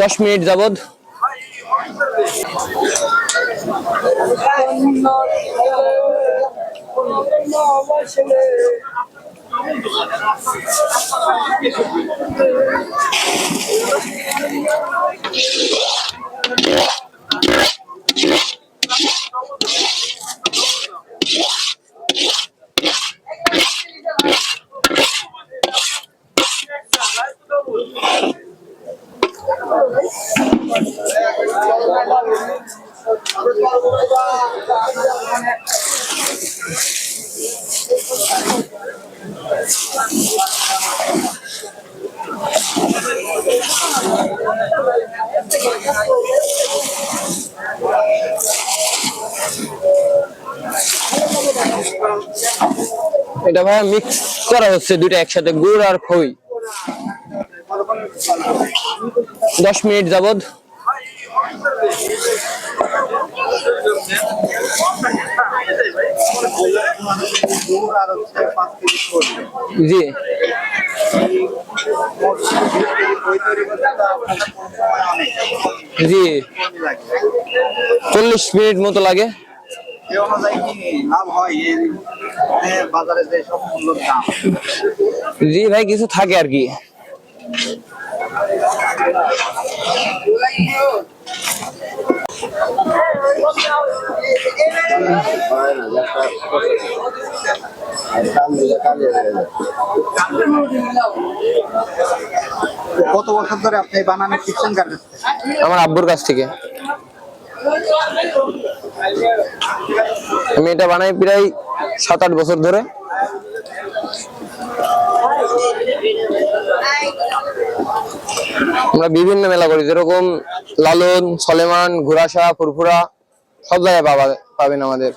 দশ মিনিট যাবৎ। এটা ভাইয়া মিক্স করা হচ্ছে দুটো একসাথে গুড় আর খই। দশ মিনিট যাবৎ। জি। জি। চল্লিশ মিনিট মতো লাগে। জি ভাই কিছু থাকে আর কি। কত বছর ধরে আপনি বানানো শিখছেন থেকে? আমার আব্বুর কাছ থেকে আমি এটা বানাই প্রায় সাত আট বছর ধরে আমরা বিভিন্ন মেলা করি যেরকম লালন সলেমান ঘুরাসা ফুরফুরা সব জায়গায় পাবা পাবেন আমাদের।